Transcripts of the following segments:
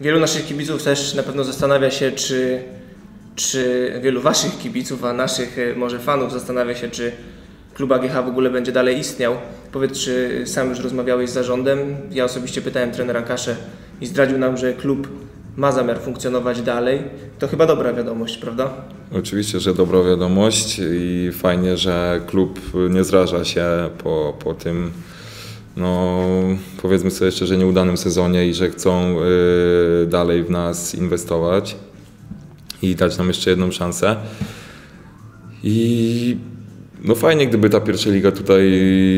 Wielu naszych kibiców też na pewno zastanawia się, czy, czy wielu waszych kibiców, a naszych e, może fanów zastanawia się, czy klub AGH w ogóle będzie dalej istniał. Powiedz, czy sam już rozmawiałeś z zarządem? Ja osobiście pytałem trenera Kaszę i zdradził nam, że klub ma zamiar funkcjonować dalej. To chyba dobra wiadomość, prawda? Oczywiście, że dobra wiadomość i fajnie, że klub nie zraża się po, po tym, no powiedzmy sobie szczerze, nieudanym sezonie i że chcą y, dalej w nas inwestować i dać nam jeszcze jedną szansę. I no fajnie, gdyby ta pierwsza liga tutaj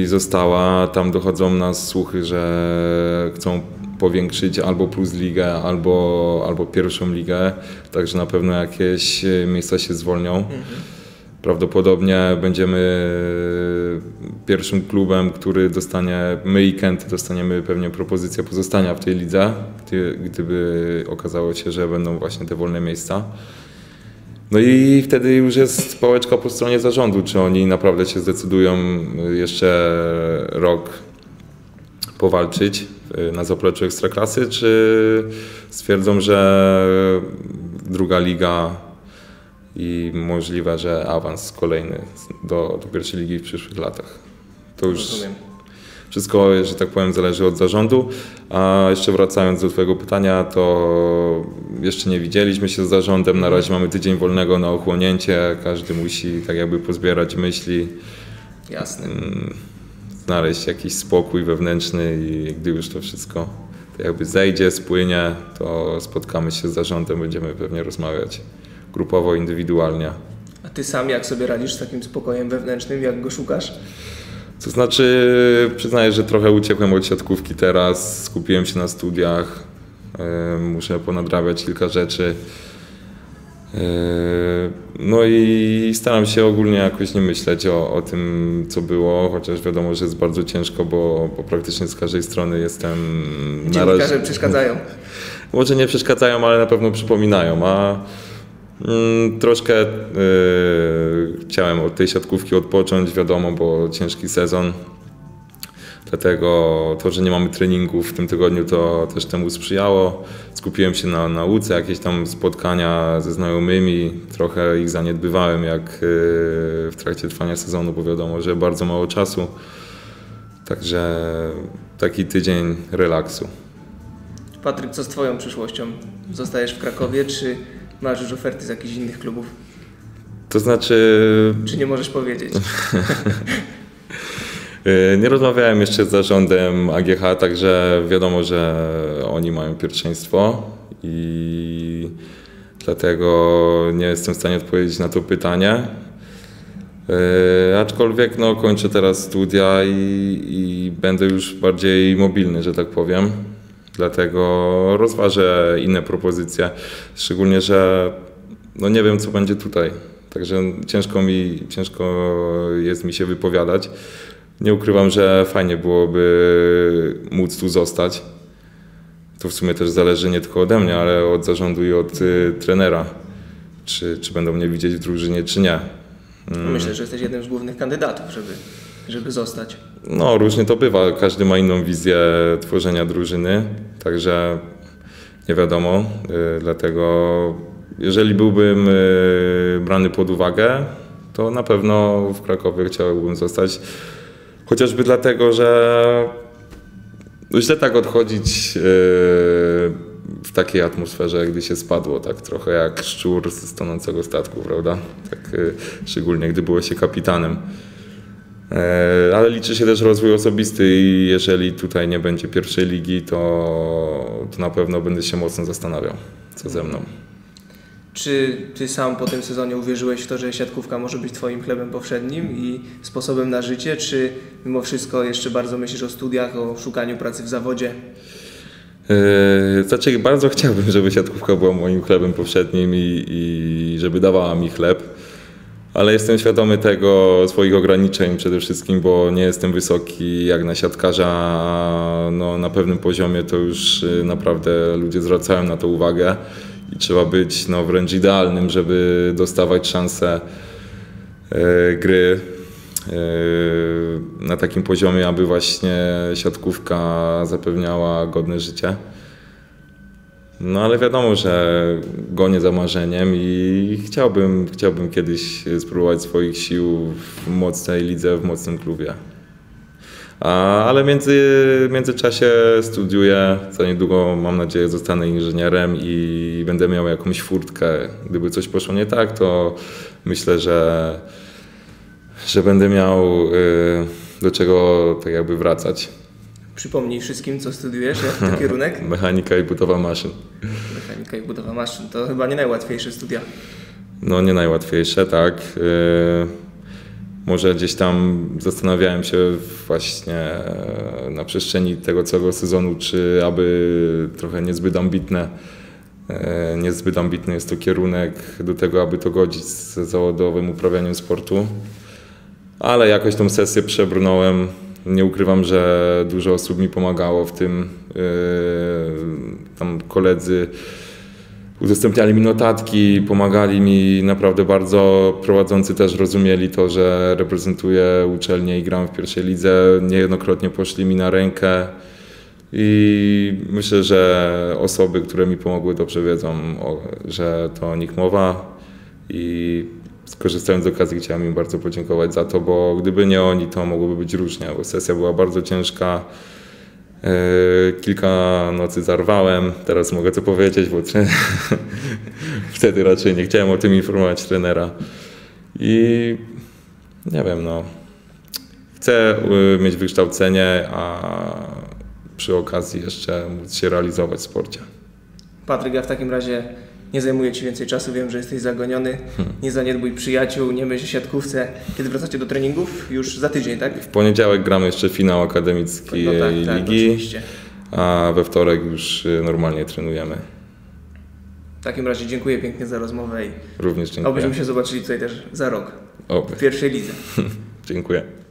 została. Tam dochodzą nas słuchy, że chcą powiększyć albo plus ligę, albo, albo pierwszą ligę. Także na pewno jakieś miejsca się zwolnią. Prawdopodobnie będziemy pierwszym klubem, który dostanie, my i Kent dostaniemy pewnie propozycję pozostania w tej lidze, gdy, gdyby okazało się, że będą właśnie te wolne miejsca. No i wtedy już jest pałeczka po stronie zarządu, czy oni naprawdę się zdecydują jeszcze rok powalczyć na zapleczu Ekstraklasy, czy stwierdzą, że druga liga i możliwe, że awans kolejny do, do pierwszej ligi w przyszłych latach. To już Rozumiem. wszystko, że tak powiem, zależy od zarządu. A jeszcze wracając do Twojego pytania, to jeszcze nie widzieliśmy się z zarządem. Na razie mamy tydzień wolnego na ochłonięcie. Każdy musi tak jakby pozbierać myśli, Jasne. znaleźć jakiś spokój wewnętrzny i gdy już to wszystko tak jakby zejdzie, spłynie, to spotkamy się z zarządem, będziemy pewnie rozmawiać grupowo, indywidualnie. A ty sam jak sobie radzisz z takim spokojem wewnętrznym, jak go szukasz? To znaczy, przyznaję, że trochę uciekłem od siatkówki teraz, skupiłem się na studiach, e, muszę ponadrabiać kilka rzeczy. E, No i staram się ogólnie jakoś nie myśleć o, o tym, co było, chociaż wiadomo, że jest bardzo ciężko, bo, bo praktycznie z każdej strony jestem na Dziennikarze razie... przeszkadzają. Może nie przeszkadzają, ale na pewno przypominają, a troszkę y, chciałem od tej siatkówki odpocząć, wiadomo, bo ciężki sezon. Dlatego to, że nie mamy treningów w tym tygodniu, to też temu sprzyjało. Skupiłem się na nauce, jakieś tam spotkania ze znajomymi. Trochę ich zaniedbywałem jak y, w trakcie trwania sezonu, bo wiadomo, że bardzo mało czasu. Także taki tydzień relaksu. Patryk, co z twoją przyszłością? Zostajesz w Krakowie, czy masz już oferty z jakichś innych klubów? To znaczy, Czy nie możesz powiedzieć? y, nie rozmawiałem jeszcze z zarządem AGH, także wiadomo, że oni mają pierwszeństwo i dlatego nie jestem w stanie odpowiedzieć na to pytanie. Y, Aczkolwiek no, kończę teraz studia i, i będę już bardziej mobilny, że tak powiem. Dlatego rozważę inne propozycje, szczególnie, że no nie wiem, co będzie tutaj. Także ciężko mi, ciężko jest mi się wypowiadać. Nie ukrywam, że fajnie byłoby móc tu zostać. To w sumie też zależy nie tylko ode mnie, ale od zarządu i od y, trenera. Czy, czy będą mnie widzieć w drużynie, czy nie. Mm. Myślę, że jesteś jednym z głównych kandydatów, żeby, żeby zostać. No, różnie to bywa. Każdy ma inną wizję tworzenia drużyny, także nie wiadomo. Y, Dlatego, jeżeli byłbym y, brany pod uwagę, to na pewno w Krakowie chciałbym zostać. Chociażby dlatego, że no źle tak odchodzić y, w takiej atmosferze, gdy się spadło, tak trochę jak szczur z tonącego statku, prawda? Tak, szczególnie gdy było się kapitanem. E, Ale liczy się też rozwój osobisty i jeżeli tutaj nie będzie pierwszej ligi, to, to na pewno będę się mocno zastanawiał, co ze mną. Czy ty sam po tym sezonie uwierzyłeś w to, że siatkówka może być twoim chlebem powszednim i sposobem na życie, czy mimo wszystko jeszcze bardzo myślisz o studiach, o szukaniu pracy w zawodzie? Yy, Znaczy bardzo chciałbym, żeby siatkówka była moim chlebem powszednim i, i żeby dawała mi chleb, ale jestem świadomy tego, swoich ograniczeń przede wszystkim, bo nie jestem wysoki jak na siatkarza, no, na pewnym poziomie to już yy, naprawdę ludzie zwracają na to uwagę i trzeba być no, wręcz idealnym, żeby dostawać szansę yy, gry yy, na takim poziomie, aby właśnie siatkówka zapewniała godne życie. No ale wiadomo, że gonię za marzeniem i chciałbym, chciałbym kiedyś spróbować swoich sił w mocnej lidze, w mocnym klubie. A, ale między, w międzyczasie studiuję, za niedługo mam nadzieję zostanę inżynierem i będę miał jakąś furtkę. Gdyby coś poszło nie tak, to myślę, że, że będę miał y, do czego tak jakby wracać. Przypomnij wszystkim, co studiujesz, jaki to kierunek? Mechanika i budowa maszyn. Mechanika i budowa maszyn. To chyba nie najłatwiejsze studia. No nie najłatwiejsze, tak. Yy, może gdzieś tam zastanawiałem się właśnie e, na przestrzeni tego całego sezonu, czy aby trochę niezbyt ambitne, e, niezbyt ambitny jest to kierunek do tego, aby to godzić z zawodowym uprawianiem sportu. Ale jakoś tą sesję przebrnąłem. Nie ukrywam, że dużo osób mi pomagało w tym. Yy, tam koledzy udostępniali mi notatki, pomagali mi naprawdę bardzo. Prowadzący też rozumieli to, że reprezentuję uczelnię i gram w pierwszej lidze. Niejednokrotnie poszli mi na rękę. I myślę, że osoby, które mi pomogły, dobrze wiedzą, że to o nich mowa. I skorzystając z okazji, chciałem im bardzo podziękować za to, bo gdyby nie oni, to mogłoby być różnie, bo sesja była bardzo ciężka. E, kilka nocy zarwałem, teraz mogę to powiedzieć, bo wtedy raczej nie chciałem o tym informować trenera. I nie wiem, no. Chcę y, mieć wykształcenie, a przy okazji jeszcze móc się realizować w sporcie. Patryk, ja w takim razie nie zajmuję Ci więcej czasu, wiem, że jesteś zagoniony. Hmm. Nie zaniedbuj przyjaciół, nie myśl o siatkówce. Kiedy wracacie do treningów? Już za tydzień, tak? W poniedziałek gramy jeszcze finał akademicki no tak, tak, ligi, a we wtorek już y, normalnie trenujemy. W takim razie dziękuję pięknie za rozmowę i również dziękuję. Obyśmy się zobaczyli tutaj też za rok. Oby. W pierwszej lidze. dziękuję.